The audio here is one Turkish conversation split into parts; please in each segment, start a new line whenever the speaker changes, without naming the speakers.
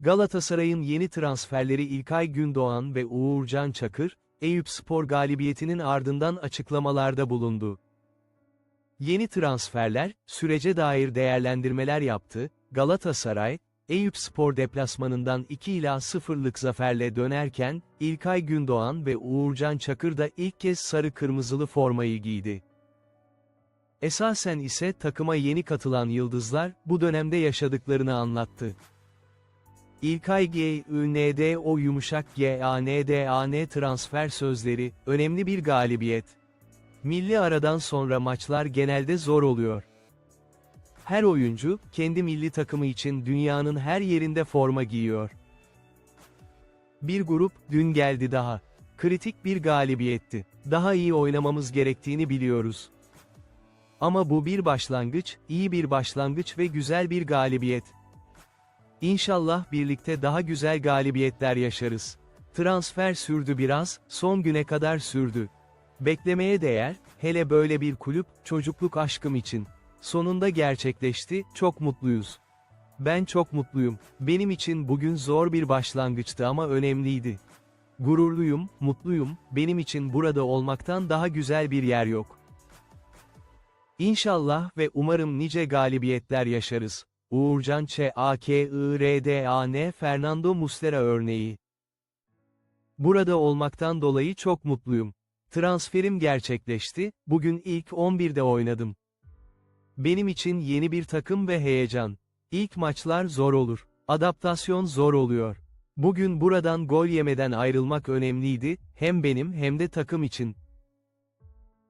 Galatasaray'ın yeni transferleri İlkay Gündoğan ve Uğurcan Çakır, Eyüpspor galibiyetinin ardından açıklamalarda bulundu. Yeni transferler, sürece dair değerlendirmeler yaptı, Galatasaray, Eyüpspor deplasmanından 2 ila 0'lık zaferle dönerken, İlkay Gündoğan ve Uğurcan Çakır da ilk kez sarı-kırmızılı formayı giydi. Esasen ise takıma yeni katılan yıldızlar, bu dönemde yaşadıklarını anlattı. İlkay G, Ü, o yumuşak G, A, N, D, A, N transfer sözleri, önemli bir galibiyet. Milli aradan sonra maçlar genelde zor oluyor. Her oyuncu, kendi milli takımı için dünyanın her yerinde forma giyiyor. Bir grup, dün geldi daha. Kritik bir galibiyetti. Daha iyi oynamamız gerektiğini biliyoruz. Ama bu bir başlangıç, iyi bir başlangıç ve güzel bir galibiyet. İnşallah birlikte daha güzel galibiyetler yaşarız. Transfer sürdü biraz, son güne kadar sürdü. Beklemeye değer, hele böyle bir kulüp, çocukluk aşkım için. Sonunda gerçekleşti, çok mutluyuz. Ben çok mutluyum. Benim için bugün zor bir başlangıçtı ama önemliydi. Gururluyum, mutluyum, benim için burada olmaktan daha güzel bir yer yok. İnşallah ve umarım nice galibiyetler yaşarız. Uğurcan Ç. A. K. I. R. D. A. N. Fernando Muslera örneği. Burada olmaktan dolayı çok mutluyum. Transferim gerçekleşti, bugün ilk 11'de oynadım. Benim için yeni bir takım ve heyecan. İlk maçlar zor olur. Adaptasyon zor oluyor. Bugün buradan gol yemeden ayrılmak önemliydi, hem benim hem de takım için.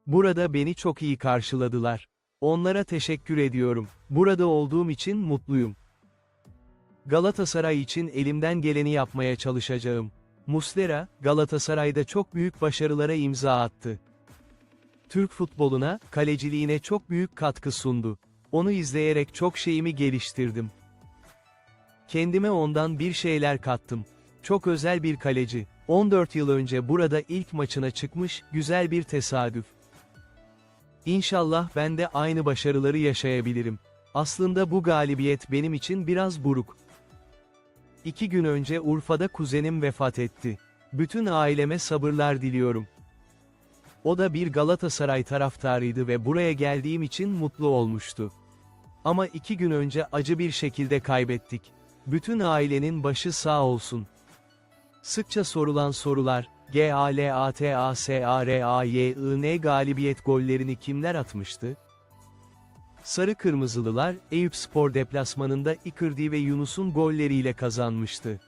Burada beni çok iyi karşıladılar. Onlara teşekkür ediyorum. Burada olduğum için mutluyum. Galatasaray için elimden geleni yapmaya çalışacağım. Muslera, Galatasaray'da çok büyük başarılara imza attı. Türk futboluna, kaleciliğine çok büyük katkı sundu. Onu izleyerek çok şeyimi geliştirdim. Kendime ondan bir şeyler kattım. Çok özel bir kaleci. 14 yıl önce burada ilk maçına çıkmış, güzel bir tesadüf. İnşallah ben de aynı başarıları yaşayabilirim. Aslında bu galibiyet benim için biraz buruk. İki gün önce Urfa'da kuzenim vefat etti. Bütün aileme sabırlar diliyorum. O da bir Galatasaray taraftarıydı ve buraya geldiğim için mutlu olmuştu. Ama iki gün önce acı bir şekilde kaybettik. Bütün ailenin başı sağ olsun. Sıkça sorulan sorular, G A L A T A S A R A Y I N galibiyet gollerini kimler atmıştı? Sarı Kırmızılılar, Eyüpspor deplasmanında Icardi ve Yunus'un golleriyle kazanmıştı.